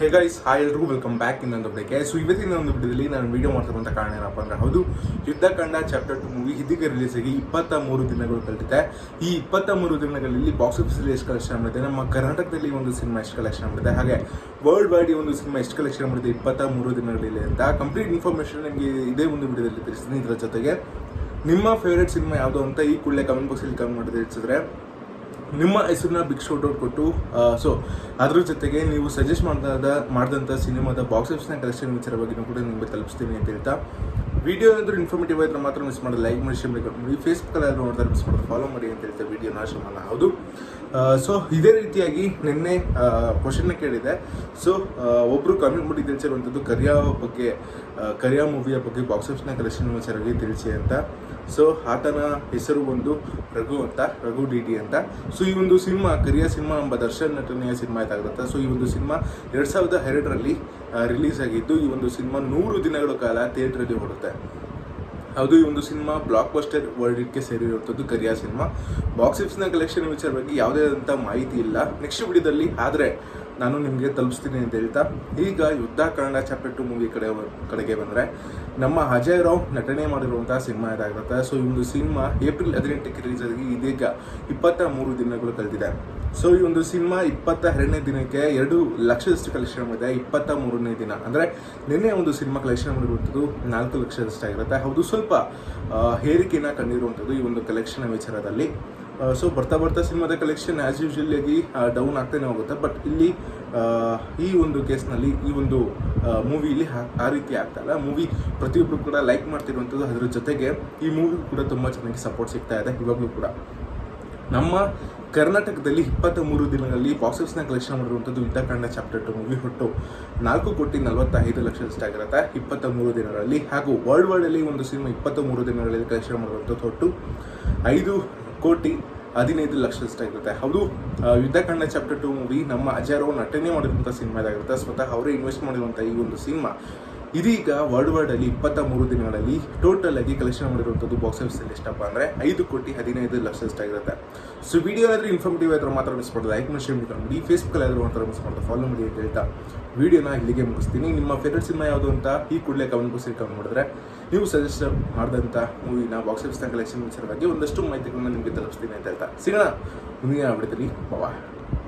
ಹೇ guys hi ಎಲ್ರಿಗೂ welcome back ಇನ್ನೊಂದು ಬಿಡಕ್ಕೆ ಸೊ ಇವತ್ತಿನ ಒಂದು ಬಿಡದಲ್ಲಿ ನಾನು ವಿಡಿಯೋ ಮಾಡ್ತಕ್ಕಂಥ ಕಾರಣ ಏನಪ್ಪ ಅಂದ್ರೆ, ಹೌದು ಯುದ್ಧಕಾಂಡ ಚಾಪ್ಟರ್ ಟು ಮೂವಿ ಇದೀಗ ರಿಲೀಸ್ ಆಗಿ ಇಪ್ಪತ್ತ ಮೂರು ದಿನಗಳು ಕಳೆದಿದೆ. ಈ ಇಪ್ಪತ್ತ ಮೂರು ದಿನಗಳಲ್ಲಿ ಬಾಕ್ಸ್ ಆಫೀಸಲ್ಲಿ ಎಷ್ಟು ಕಲೆಕ್ಷನ್ ಮಾಡಿದೆ ನಮ್ಮ ಕರ್ನಾಟಕದಲ್ಲಿ ಒಂದು ಸಿನಿಮಾ ಎಷ್ಟು ಕಲೆಕ್ಷನ್ ಮಾಡಿದೆ ಹಾಗೆ ವರ್ಲ್ಡ್ ವೈಡ್ ಒಂದು ಸಿನಿಮಾ ಎಷ್ಟು ಕಲೆಕ್ಷನ್ ಮಾಡಿದೆ ಇಪ್ಪತ್ತ ಮೂರು ದಿನಗಳಲ್ಲಿ ಅಂತ ಕಂಪ್ಲೀಟ್ ಇನ್ಫಾರ್ಮೇಷನ್ ನಿಮಗೆ ಇದೇ ಒಂದು ವಿಡಿಯೋದಲ್ಲಿ ತಿಳಿಸ್ತೀನಿ ಇದರ ಜೊತೆಗೆ. ನಿಮ್ಮ ಫೇವ್ರೆಟ್ ಸಿನಿಮಾ ಯಾವುದು ಅಂತ ಈ ಕೂಡಲೇ ಕಮೆಂಟ್ ಬಾಕ್ಸಲ್ಲಿ ಕಮೆಂಟ್ ಮಾಡಿದ್ರೆ ತಿಳಿಸಿದ್ರೆ. ನಿಮ್ಮ ಹೆಸರನ್ನ ಬಿಗ್ ಶೋಟ್ ಔಟ್ ಕೊಟ್ಟು ಸೊ ಅದ್ರ ಜೊತೆಗೆ ನೀವು ಸಜೆಸ್ಟ್ ಮಾಡಿದ ಮಾಡಿದಂಥ ಸಿನಿಮಾದ ಬಾಕ್ಸ್ ಆಫೀಸ್ನ ಕಲೆಕ್ಷನ್ ವಿಚಾರ ಬಗ್ಗೆ ಕೂಡ ನಿಮಗೆ ತಲುಪಿಸ್ತೀನಿ ಅಂತ ಹೇಳ್ತಾ ವಿಡಿಯೋ ಏನಾದರೂ ಇನ್ಫಾರ್ಮೇಟಿವ್ ಆಯಿತು ಮಾತ್ರ ಮಿಸ್ ಮಾಡಿ ಲೈಕ್ ಮಾಡಿ ಶೇರ್ ಮಾಡಿ. ಫೇಸ್ಬುಕ್ಕಲ್ಲಿ ಯಾರು ನೋಡಿದ್ರೆ ಮಿಸ್ ಮಾಡಿದ್ರೆ ಫಾಲೋ ಮಾಡಿ ಅಂತ ಹೇಳ್ತಾರೆ ವಿಡಿಯೋ ನಾಶ ಮಾಡಲ್ಲ ಹೌದು ಸೊ ಇದೇ ರೀತಿಯಾಗಿ ನಿನ್ನೆ ಕ್ವಶನ್ನ ಕೇಳಿದೆ. ಸೊ ಒಬ್ಬರು ಕಮೆಂಟ್ ಮಾಡಿ ತಿಳಿಸಿರುವಂಥದ್ದು ಕರಿಯಾ ಬಗ್ಗೆ ಕರಿಯಾ ಮೂವಿಯ ಬಗ್ಗೆ ಬಾಕ್ಸ್ ಆಫೀಸ್ನ ಕಲೆಕ್ಷನ್ ಸರಿಯಾಗಿ ತಿಳಿಸಿ ಅಂತ. ಸೊ ಆತನ ಹೆಸರು ಒಂದು ರಘು ಅಂತ, ರಘು ಡಿ ಡಿ ಅಂತ. ಸೊ ಈ ಒಂದು ಸಿನಿಮಾ ಕರಿಯಾ ಸಿನಿಮಾ ಎಂಬ ದರ್ಶನ್ ನಟನೆಯ ಸಿನಿಮಾ ಇದಾಗುತ್ತೆ ಸೊ ಈ ಒಂದು ಸಿನಿಮಾ ಎರಡು ಸಾವಿರದ ಎರಡರಲ್ಲಿ ರಿಲೀಸ್ ಆಗಿದ್ದು ಈ ಒಂದು ಸಿನಿಮಾ ನೂರು ದಿನಗಳ ಕಾಲ ಥಿಯೇಟ್ರಲ್ಲಿ ಓಡುತ್ತೆ ಅದು ಈ ಒಂದು ಸಿನಿಮಾ ಬ್ಲಾಕ್ ಬಸ್ಟರ್ ವರ್ಲ್ಡ್ಗೆ ಸೇರಿರುವಂಥದ್ದು ಕರಿಯಾ ಸಿನಿಮಾ. ಬಾಕ್ಸ್ ಆಫೀಸ್ನ ಕಲೆಕ್ಷನ್ ವಿಚಾರ ಬಗ್ಗೆ ಯಾವುದೇ ಆದಂಥ ಮಾಹಿತಿ ಇಲ್ಲ. ನೆಕ್ಸ್ಟ್ ವಿಡಿಯೋದಲ್ಲಿ, ಆದರೆ ನಾನು ನಿಮಗೆ ತಲುಪಿಸ್ತೀನಿ ಅಂತ ಹೇಳ್ತಾ, ಈಗ ಯುದ್ಧ ಕನ್ನಡ ಚಾಪ್ಟರ್ ಟು ಮೂವಿ ಕಡೆ ಕಡೆಗೆ ಬಂದರೆ ನಮ್ಮ ಅಜಯ್ ರಾವ್ ನಟನೆ ಮಾಡಿರುವಂತಹ ಸಿನಿಮಾ ಇದಾಗಿರುತ್ತೆ ಸೊ ಈ ಒಂದು ಸಿನಿಮಾ ಏಪ್ರಿಲ್ ಹದಿನೆಂಟಕ್ಕೆ ರಿಲೀಸ್ ಆಗಿ ಇದೀಗ ಇಪ್ಪತ್ತ ಮೂರು ದಿನಗಳು ಕಳೆದಿದೆ. ಸೊ ಈ ಒಂದು ಸಿನಿಮಾ ಇಪ್ಪತ್ತ ಎರಡನೇ ದಿನಕ್ಕೆ ಎರಡು ಲಕ್ಷದಷ್ಟು ಕಲೆಕ್ಷನ್ ಮಾಡಿದೆ ಇಪ್ಪತ್ತ ಮೂರನೇ ದಿನ. ಅಂದರೆ ನಿನ್ನೆ ಒಂದು ಸಿನಿಮಾ ಕಲೆಕ್ಷನ್ ಮಾಡಿರುವಂಥದ್ದು ನಾಲ್ಕು ಲಕ್ಷದಷ್ಟು ಆಗಿರುತ್ತೆ. ಹೌದು, ಸ್ವಲ್ಪ ಏರಿಕೆನ ಕಂಡಿರುವಂಥದ್ದು ಈ ಒಂದು ಕಲೆಕ್ಷನ್ ವಿಚಾರದಲ್ಲಿ. ಸೊ ಬರ್ತಾ ಬರ್ತಾ ಸಿನಿಮಾದ ಕಲೆಕ್ಷನ್ ಆ್ಯಸ್ ಯೂಶುವಲ್ ಆಗಿ ಡೌನ್ ಆಗ್ತಾನೆ ಹೋಗುತ್ತೆ. ಬಟ್ ಇಲ್ಲಿ ಈ ಒಂದು ಕೇಸ್ನಲ್ಲಿ ಈ ಒಂದು ಮೂವಿಲಿ ಆ ರೀತಿ ಆಗ್ತಾ ಇಲ್ಲ. ಮೂವಿ ಪ್ರತಿಯೊಬ್ಬರು ಕೂಡ ಲೈಕ್ ಮಾಡ್ತಿರುವಂಥದ್ದು. ಅದರ ಜೊತೆಗೆ ಈ ಮೂವಿ ಕೂಡ ತುಂಬ ಚೆನ್ನಾಗಿ ಸಪೋರ್ಟ್ ಸಿಗ್ತಾ ಇದೆ. ಇವಾಗಲೂ ಕೂಡ. ನಮ್ಮ ಕರ್ನಾಟಕದಲ್ಲಿ ಇಪ್ಪತ್ತ ಮೂರು ದಿನಗಳಲ್ಲಿ ಬಾಕ್ಸ್ ಆಫೀಸ್ನ ಕಲೆಕ್ಷನ್ ಮಾಡಿರುವಂಥದ್ದು ಯುದ್ಧಕಾಂಡ ಚಾಪ್ಟರ್ ಟು ಮೂವಿ ಹೊಟ್ಟು. ನಾಲ್ಕು ಕೋಟಿ ನಲವತ್ತೈದು ಲಕ್ಷದಷ್ಟಾಗಿರುತ್ತೆ ಇಪ್ಪತ್ತ ಮೂರು ದಿನಗಳಲ್ಲಿ ಹಾಗೂ ವರ್ಲ್ಡ್ ವರ್ಲ್ಡಲ್ಲಿ ಒಂದು ಸಿನಿಮಾ ಇಪ್ಪತ್ತ ಮೂರು ದಿನಗಳಲ್ಲಿ ಕಲೆಕ್ಷನ್ ಮಾಡಿರುವಂಥದ್ದು ಹೊಟ್ಟು. ಐದು ಕೋಟಿ ಹದಿನೈದು ಲಕ್ಷದಷ್ಟಾಗಿರುತ್ತೆ ಹೌದು ಯುದ್ಧಕಾಂಡ ಚಾಪ್ಟರ್ ಟು ಮೂವಿ ನಮ್ಮ ಅಜಯ್ ನಟನೆ ಮಾಡಿರುವಂಥ ಸಿನಿಮಾ ಇದಾಗಿರುತ್ತೆ. ಸ್ವತಃ ಅವರೇ ಇನ್ವೆಸ್ಟ್ ಮಾಡಿರುವಂಥ ಈ ಒಂದು ಸಿನಿಮಾ ಇದೀಗ ವರ್ಲ್ಡ್ ವೈಡ್ ಅಲ್ಲಿ ಇಪ್ಪತ್ತ ಮೂರು ದಿನಗಳಲ್ಲಿ ಟೋಟಲ್ ಆಗಿ ಕಲೆಕ್ಷನ್ ಮಾಡಿರುವಂಥದ್ದು ಬಾಕ್ಸ್ ಆಫೀಸ್ ಅಲ್ಲಿ ಎಷ್ಟಪ್ಪ ಅಂದ್ರೆ ಐದು ಕೋಟಿ ಹದಿನೈದು ಲಕ್ಷದಷ್ಟಾಗಿರುತ್ತೆ ಸೊ ವಿಡಿಯೋ ಆದ್ರೆ ಇನ್ಫಾರ್ಮೇಟಿವ್ ಆದ್ರೆ ಮಾತ್ರ ಮಿಸ್ ಮಾಡೋದು ಲೈಕ್ ಮಾಡಿ ಶೇರ್ ಮಾಡಿ ಫೇಸ್ಬುಕ್ಕಲ್ಲಿ ಆದ್ರೂ ಮಾತ್ರ ಮಿಸ್ ಮಾಡೋದು ಫಾಲೋ ಮಾಡಿ ಅಂತ ಹೇಳ್ತಾ ವಿಡಿಯೋನ ಇಲ್ಲಿಗೆ ಮುಗಿಸ್ತೀನಿ. ನಿಮ್ಮ ಫೇವ್ರೆಟ್ ಸಿನಿಮಾ ಯಾವುದು ಅಂತ ಈ ಕೂಡಲೇ ಕಮೆಂಟ್ ಬಾಕ್ಸಲ್ಲಿ ಕಮೆಂಟ್ ನೋಡಿದ್ರೆ ನೀವು ಸಜೆಸ್ಟ್ ಮಾಡಿದಂಥ ಮೂವಿನ ಬಾಕ್ಸ್ ಆಫೀಸ್ನ ಕಲೆಕ್ಷನ್ ವಿಚಾರವಾಗಿ ಒಂದಷ್ಟು ಮಾಹಿತಿಗಳನ್ನ ನಿಮಗೆ ತಲುಪಿಸ್ತೀನಿ ಅಂತ ಹೇಳ್ತಾ. ಸಿಗೋಣ, ಮುಂದಿನ ಬಿಡ್ತೀನಿ ಬಾವಾ